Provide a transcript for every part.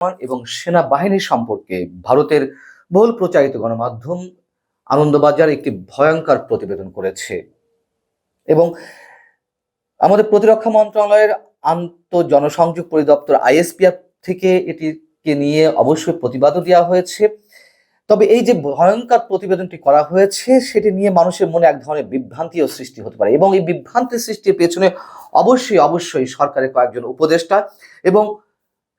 এবং সেনাবাহিনী সম্পর্কে ভারতের বহুল প্রচারিত গণমাধ্যম আনন্দবাজার একটি ভয়ঙ্কর প্রতিবেদন করেছে। এবং আমাদের প্রতিরক্ষা মন্ত্রণালয়ের আন্ত জনসংযোগ পরিদপ্তর আইএসপিআর থেকে এটিকে নিয়ে অবশ্যই প্রতিবাদও দেওয়া হয়েছে। তবে এই যে ভয়ঙ্কর প্রতিবেদনটি করা হয়েছে, সেটি নিয়ে মানুষের মনে এক ধরনের বিভ্রান্তিও সৃষ্টি হতে পারে। এবং এই বিভ্রান্তি সৃষ্টির পেছনে অবশ্যই অবশ্যই সরকারের কয়েকজন উপদেষ্টা এবং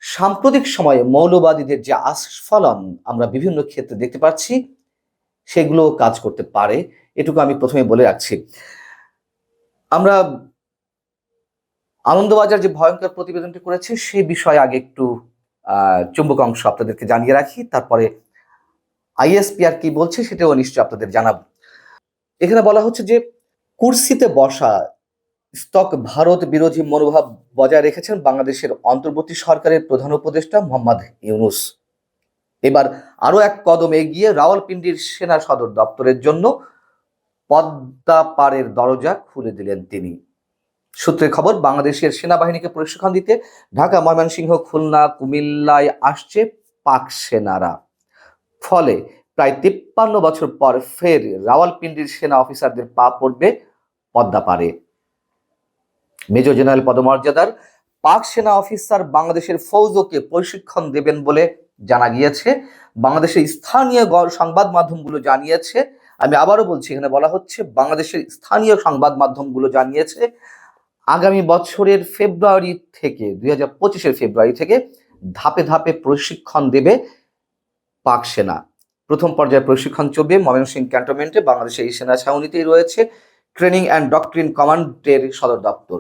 সাম্প্রতিক সময়ে মৌলবাদীদের যে আস্ফলন আমরা বিভিন্ন ক্ষেত্রে দেখতে পাচ্ছি সেগুলো কাজ করতে পারে। এটুকু আমি প্রথমে বলে রাখছি। আমরা আনন্দবাজার যে ভয়ঙ্কর প্রতিবেদনটি করেছে, সেই বিষয়ে আগে একটু চুম্বক অংশ আপনাদেরকে জানিয়ে রাখি। তারপরে আইএসপিআর কি বলছে, সেটাও নিশ্চয়ই আপনাদের জানাব। এখানে বলা হচ্ছে যে, কুর্সিতে বসা স্তক ভারত বিরোধী মনোভাব বজায় রেখেছেন বাংলাদেশের অন্তর্বর্তী সরকারের প্রধান উপদেষ্টা মোহাম্মদ ইউনুস। এবার আরও এক কদম এগিয়ে রাওয়ালপিন্ডির সেনা সদর দপ্তরের জন্য পদ্মা পাড়ের দরজা খুলে দিলেন তিনি। সূত্রের খবর, বাংলাদেশের সেনাবাহিনীকে প্রশিক্ষণ দিতে ঢাকা, ময়মনসিংহ, খুলনা, কুমিল্লায় আসছে পাক সেনারা। ফলে প্রায় তিপ্পান্ন বছর পর ফের রাওয়ালপিন্ডির সেনা অফিসারদের পা পড়বে পদ্মা পারে মেজর জেনারেল পদমর্যাদার পাক সেনা অফিসার বাংলাদেশের ফৌজকে প্রশিক্ষণ দেবেন বলে জানা গিয়েছে। বাংলাদেশের স্থানীয় সংবাদ মাধ্যমগুলো জানিয়েছে। আমি আবারও বলছি, এখানে বলা হচ্ছে, বাংলাদেশের স্থানীয় সংবাদ মাধ্যমগুলো জানিয়েছে, আগামী বছরের ফেব্রুয়ারি থেকে, দুই হাজার পঁচিশের ফেব্রুয়ারি থেকে ধাপে ধাপে প্রশিক্ষণ দেবে পাক সেনা। প্রথম পর্যায়ে প্রশিক্ষণ চলবে ময়মনসিংহ ক্যান্টনমেন্টে। বাংলাদেশের এই সেনা ছাউনিতেই রয়েছে। ট্রেনিং অ্যান্ড ডক্ট্রিন কমান্ডের সদর দপ্তর।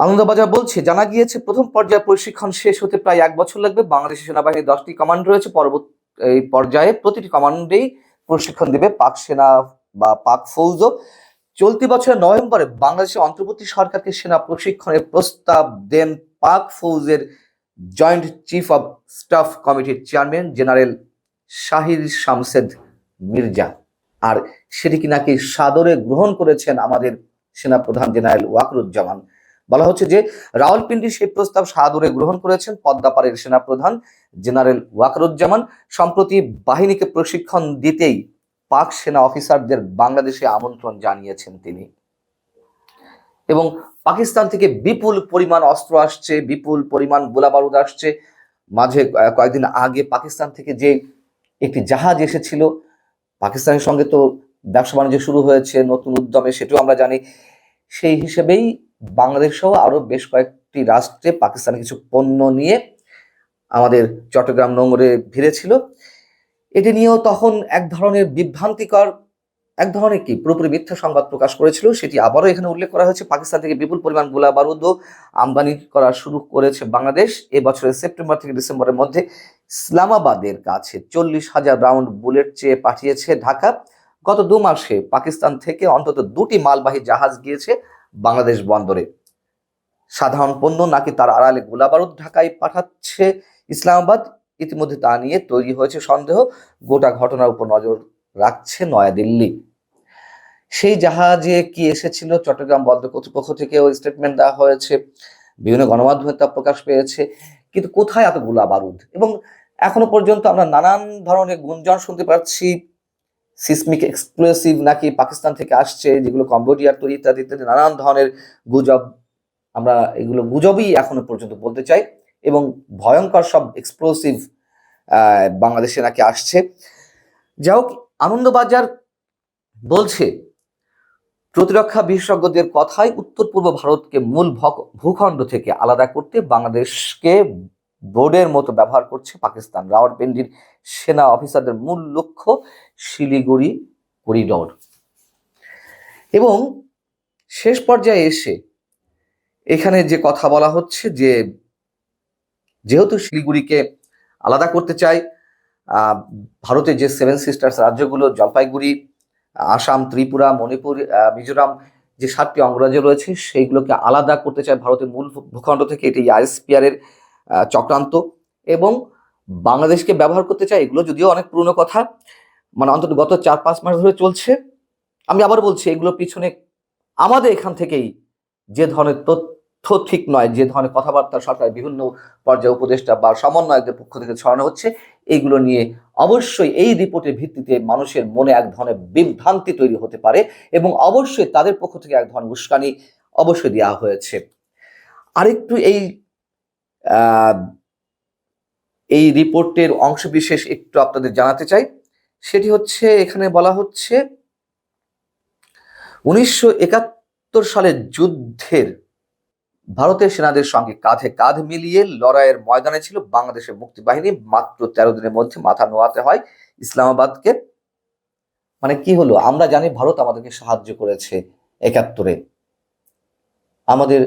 আনন্দবাজার বলছে, জানা গিয়েছে, প্রথম পর্যায়ে প্রশিক্ষণ শেষ হতে প্রায় এক বছর লাগবে। বাংলাদেশ সেনাবাহিনীর দশটি কমান্ড রয়েছে। পরবর্তী, এই পর্যায়ে প্রতিটি কমান্ডেই প্রশিক্ষণ দেবে পাক সেনা বা পাক ফৌজও। চলতি বছরের নভেম্বরে বাংলাদেশের অন্তর্বর্তী সরকারকে সেনা প্রশিক্ষণের প্রস্তাব দেন পাক ফৌজের জয়েন্ট চিফ অব স্টাফ কমিটির চেয়ারম্যান জেনারেল শাহির শামসেদ মির্জা। আর সেটিকে নাকি সাদরে গ্রহণ করেছেন আমাদের সেনাপ্রধান জেনারেল ওয়াকরুজ্জামান? বলা হচ্ছে যে রাওয়ালপিন্ডি সেই প্রস্তাব সাদরে গ্রহণ করেছেন পদ্মাপাড়ের সেনাপ্রধান জেনারেল ওয়াকরুজ্জামান। সম্প্রতি বাহিনীকে প্রশিক্ষণ দিতেই পাক সেনা অফিসারদের বাংলাদেশে আমন্ত্রণ জানিয়েছেন তিনি। এবং পাকিস্তান থেকে বিপুল পরিমাণ অস্ত্র আসছে, বিপুল পরিমাণ গোলাবারুদ আসছে। মাঝে কয়েকদিন আগে পাকিস্তান থেকে যে একটি জাহাজ এসেছিল পাকিস্তানের সঙ্গে তো ব্যবসা বাণিজ্য শুরু হয়েছে, নতুন উদ্যমে, সেটিও আমরা জানি। সেই হিসেবেই বাংলাদেশ সহ আরও বেশ কয়েকটি রাষ্ট্রে পাকিস্তানের কিছু পণ্য নিয়ে আমাদের চট্টগ্রাম নোংরে ভিড়েছিল। এটি নিয়েও তখন এক ধরনের বিভ্রান্তিকর এক ধরনের কি? পুরোপুরি মিথ্যা সংবাদ প্রকাশ করেছিল, সেটি আবারও এখানে উল্লেখ করা হয়েছে। পাকিস্তান থেকে বিপুল পরিমাণ গোলা বারুদও আমদানি করা শুরু করেছে বাংলাদেশ। এ বছরের সেপ্টেম্বর থেকে ডিসেম্বরের মধ্যে ইসলামাবাদের কাছে চল্লিশ হাজার রাউন্ড বুলেট চেয়ে পাঠিয়েছে ঢাকা। গত দু মাসে পাকিস্তান থেকে অন্তত দুটি মালবাহী জাহাজ গিয়েছে বাংলাদেশ বন্দরে। সাধারণ পণ্য নাকি তার আড়ালে গোলাবারুদ ঢাকায় পাঠাচ্ছে ইসলামাবাদ? ইতিমধ্যে তা নিয়ে তৈরি হয়েছে সন্দেহ। গোটা ঘটনার উপর নজর রাখছে নয়াদিল্লি। সেই জাহাজে কি এসেছিল? চট্টগ্রাম বন্দর কর্তৃপক্ষ থেকেও স্টেটমেন্ট দেওয়া হয়েছে। বিভিন্ন গণমাধ্যমে তা প্রকাশ পেয়েছে। কিন্তু কোথায় এত গোলা বারুদ এবং এখনও পর্যন্ত আমরা নানান ধরনের গুঞ্জন শুনতে পাচ্ছি। সিসমিক এক্সপ্লোসিভ নাকি পাকিস্তান থেকে আসছে, যেগুলো কম্বোডিয়ার তৈরি ইত্যাদি ইত্যাদি, নানান ধরনের গুজব। আমরা এগুলো গুজবই এখনও পর্যন্ত বলতে চাই। এবং ভয়ঙ্কর সব এক্সপ্লোসিভ বাংলাদেশে নাকি আসছে। যাই হোক, আনন্দবাজার বলছে প্রতিরক্ষা বিশেষজ্ঞদের কথায় উত্তর পূর্ব ভারতকে মূল ভূখণ্ড থেকে আলাদা করতে বাংলাদেশকে বোর্ডের মতো ব্যবহার করছে পাকিস্তান। রাওয়ালপিন্ডির সেনা অফিসারদের মূল লক্ষ্য শিলিগুড়ি করিডোর। এবং শেষ পর্যায়ে এসে এখানে যে কথা বলা হচ্ছে যে, যেহেতু শিলিগুড়িকে আলাদা করতে চায় ভারতে যে সেভেন সিস্টার্স রাজ্যগুলো, জলপাইগুড়ি আসাম, ত্রিপুরা, মণিপুর মিজোরাম যে সাতটি অঙ্গরাজ্য রয়েছে, সেইগুলোকে আলাদা করতে চায় ভারতের মূল ভূখণ্ড থেকে। এটি আইএসপিআর এর চক্রান্ত এবং বাংলাদেশকে ব্যবহার করতে চায়, এগুলো যদিও অনেক পুরনো কথা মানে অন্তত গত চার, পাঁচ মাস ধরে চলছে। আমি আবার বলছি, এগুলোর পিছনে আমাদের এখান থেকেই যে ধরনের তথ্য ঠিক নয়, যে ধরনের কথাবার্তা সরকার বিভিন্ন পর্যায়ে উপদেষ্টা বা সমন্বয়কদের পক্ষ থেকে ছড়ানো হচ্ছে এইগুলো নিয়ে অবশ্যই এই রিপোর্টের ভিত্তিতে মানুষের মনে এক ধরনের বিভ্রান্তি তৈরি হতে পারে এবং অবশ্যই তাদের পক্ষ থেকে এক ধরনের উস্কানি অবশ্যই দেওয়া হয়েছে। আরেকটু এই এই রিপোর্টের অংশবিশেষ একটু আপনাদের জানাতে চাই। সেটি হচ্ছে, এখানে বলা হচ্ছে, উনিশশো একাত্তর সালের যুদ্ধের ভারতের সেনাদের সঙ্গে কাঁধে কাঁধ মিলিয়ে লড়াইয়ের ময়দানে ছিল বাংলাদেশের মুক্তিবাহিনী। মাত্র তেরো দিনের মধ্যে মাথা নোয়াতে হয় ইসলামাবাদকে। মানে কি হলো? আমরা জানি ভারত আমাদেরকে সাহায্য করেছে একাত্তরে। আমাদের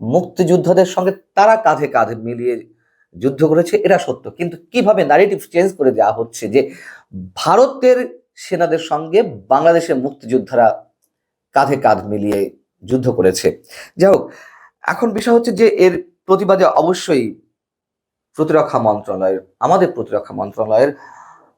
মুক্তিযোদ্ধাদের সঙ্গে তারা কাঁধে কাঁধে মিলিয়ে যুদ্ধ করেছে, এটা সত্য। কিন্তু কীভাবে নারেটিভ চেঞ্জ করে দেওয়া হচ্ছে যে ভারতের সেনাদের সঙ্গে বাংলাদেশের মুক্তিযোদ্ধারা কাঁধে কাঁধ মিলিয়ে যুদ্ধ করেছে? যাই হোক এখন বিষয় হচ্ছে যে এর প্রতিবাদে অবশ্যই প্রতিরক্ষা মন্ত্রণালয়ের, আমাদের প্রতিরক্ষা মন্ত্রণালয়ের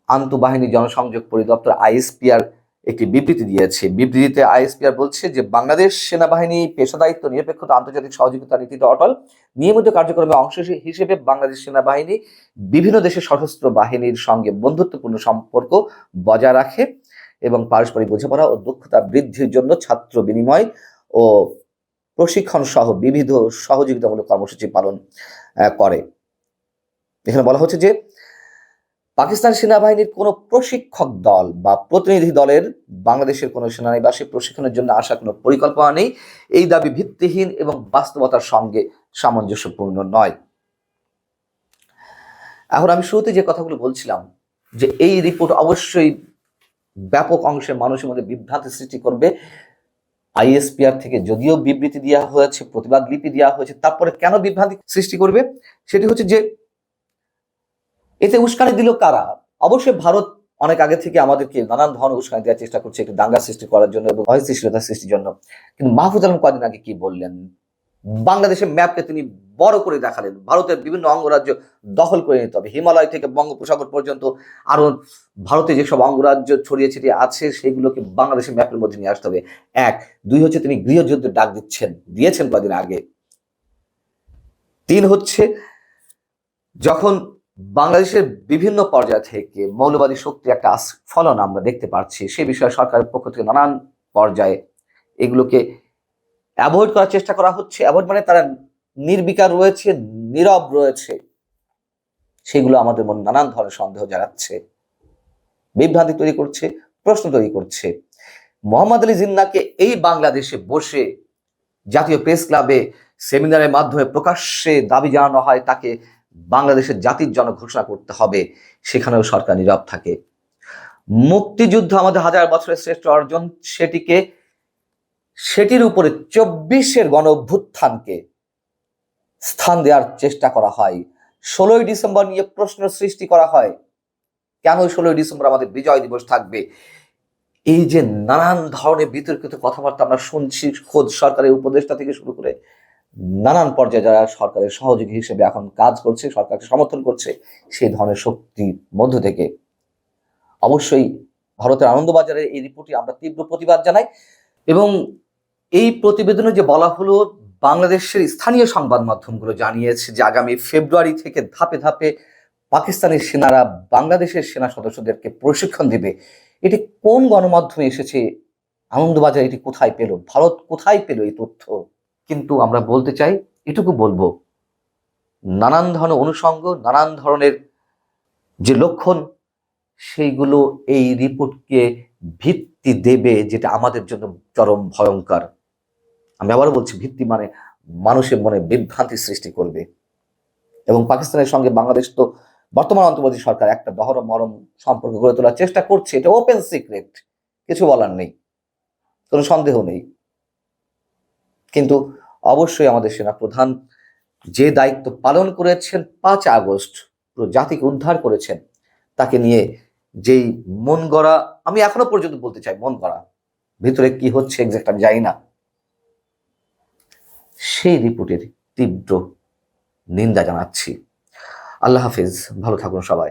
আন্তঃবাহিনী জনসংযোগ পরিদপ্তর আইএসপিআর একটি বিবৃতি দিয়েছে। বিবৃতিতে আইএসপিআর বলছে যে বাংলাদেশ সেনাবাহিনী পেশাদায়িত্ব, নিরপেক্ষতা, আন্তর্জাতিক সহযোগিতা নীতিতে অটল। নিয়মিত কার্যক্রমে অংশ হিসেবে বাংলাদেশ সেনাবাহিনী বিভিন্ন দেশের সশস্ত্র বাহিনীর সঙ্গে বন্ধুত্বপূর্ণ সম্পর্ক বজায় রাখে এবং পারস্পরিক বোঝাপড়া ও দক্ষতা বৃদ্ধির জন্য ছাত্র বিনিময় ও প্রশিক্ষণ সহ বিবিধ সহযোগিতামূলক কর্মসূচি পালন করে। এখানে বলা হচ্ছে যে, পাকিস্তান সেনাবাহিনীর কোনো প্রশিক্ষক দল বা প্রতিনিধি দলের বাংলাদেশের কোনো সেনানিবাসে প্রশিক্ষণের জন্য আসা কোনো পরিকল্পনা নেই। এই দাবি ভিত্তিহীন এবং বাস্তবতার সঙ্গে সামঞ্জস্যপূর্ণ নয়। এখন আমি শুরুতে যে কথাগুলো বলছিলাম, যে এই রিপোর্ট অবশ্যই ব্যাপক অংশের মানুষের মধ্যে বিভ্রান্তি সৃষ্টি করবে। আইএসপিআর থেকে যদিও বিবৃতি দেওয়া হয়েছে, প্রতিবাদ লিপি দেওয়া হয়েছে, তারপরে কেন বিভ্রান্তি সৃষ্টি করবে? সেটি হচ্ছে যে, এতে উস্কানি দিল কারা? অবশ্যই ভারত অনেক আগে থেকে আমাদেরকে নানান ধরনের উস্কানি দেওয়ার চেষ্টা করছে, একটু দাঙ্গা সৃষ্টি করার জন্য এবং অস্থিতিশীলতা সৃষ্টির জন্য। কিন্তু মাহফুজ আলম কদিন আগে কি বললেন? বাংলাদেশের ম্যাপকে তিনি বড় করে দেখালেন। ভারতের বিভিন্ন অঙ্গরাজ্য দখল করে নিতে হবে। হিমালয় থেকে বঙ্গোপসাগর পর্যন্ত আরও ভারতে যেসব অঙ্গরাজ্য ছড়িয়ে ছিটিয়ে আছে, সেগুলোকে বাংলাদেশের ম্যাপের মধ্যে নিয়ে আসতে হবে। এক। দুই হচ্ছে তিনি গৃহযুদ্ধের ডাক দিচ্ছেন, দিয়েছেন কদিন আগে। তিন হচ্ছে যখন বাংলাদেশের বিভিন্ন পর্যায় থেকে মৌলবাদী শক্তি একটা ফলন আমরা দেখতে পাচ্ছি, সে বিষয়ে সরকারের পক্ষ থেকে নানান পর্যায়ে এগুলোকে অ্যাভয়েড করার চেষ্টা করা হচ্ছে। অ্যাভয়েড মানে তারা নির্বিকার রয়েছে, নীরব রয়েছে, সেগুলো আমাদের মনে নানান ধরনের সন্দেহ জানাচ্ছে বিভ্রান্তি তৈরি করছে, প্রশ্ন তৈরি করছে। মোহাম্মদ আলী জিন্নাকে এই বাংলাদেশে বসে জাতীয় প্রেস ক্লাবে সেমিনারের মাধ্যমে প্রকাশ্যে দাবি জানানো হয়, তাকে বাংলাদেশের জাতির জনক ঘোষণা করতে হবে, সেখানেও সরকার নীরব থাকে। মুক্তিযুদ্ধ আমাদের হাজার বছরের শ্রেষ্ঠ অর্জন, সেটিকে, সেটির উপরে চব্বিশের গণ অভ্যুত্থানকে স্থান দেওয়ার চেষ্টা করা হয়। ষোলোই ডিসেম্বর নিয়ে প্রশ্ন সৃষ্টি করা হয়, কেন ষোলোই ডিসেম্বর আমাদের বিজয় দিবস থাকবে? এই যে নানান ধরনের বিতর্কিত কথাবার্তা আমরা শুনছি খোদ সরকারের উপদেষ্টা থেকে শুরু করে নানান পর্যায়ে যারা সরকারের সহযোগী হিসেবে এখন কাজ করছে, সরকারকে সমর্থন করছে, সেই ধরনের শক্তির মধ্য থেকে। অবশ্যই ভারতের আনন্দবাজারে এই রিপোর্টটি আমরা তীব্র প্রতিবাদ জানাই এবং এই প্রতিবেদনে যে বলা হলো বাংলাদেশের স্থানীয় সংবাদ মাধ্যমগুলো জানিয়েছে যে আগামী ফেব্রুয়ারি থেকে ধাপে ধাপে পাকিস্তানের সেনারা বাংলাদেশের সেনা সদস্যদেরকে প্রশিক্ষণ দিবে। এটি কোন গণমাধ্যমে এসেছে? আনন্দবাজার এটি কোথায় পেল? ভারত কোথায় পেল এই তথ্য? কিন্তু আমরা বলতে চাই, এটুকু বলব, নানান ধরনের অনুষঙ্গ, নানান ধরনের যে লক্ষণ, সেইগুলো এই রিপোর্টকে ভিত্তি দেবে, যেটা আমাদের জন্য চরম ভয়ঙ্কর। আমি আবারও বলছি, ভিত্তি মানে মানুষের মনে বিভ্রান্তি সৃষ্টি করবে। এবং পাকিস্তানের সঙ্গে বাংলাদেশ তো বর্তমান অন্তর্বর্তী সরকার একটা দহরম, মরম সম্পর্ক গড়ে তোলার চেষ্টা করছে। এটা ওপেন সিক্রেট কিছু বলার নেই, কোনো সন্দেহ নেই। কিন্তু অবশ্যই আমাদের সেনা প্রধান যে দায়িত্ব পালন করেছেন, পাঁচ আগস্ট পুরো জাতিকে উদ্ধার করেছেন, তাকে নিয়ে যেই মন গড়া আমি এখনও পর্যন্ত বলতে চাই মন গড়া ভিতরে কি হচ্ছে এক্সাক্ট আমি জানি না। সেই রিপোর্টের তীব্র নিন্দা জানাচ্ছি। আল্লাহ হাফিজ ভালো থাকুন সবাই।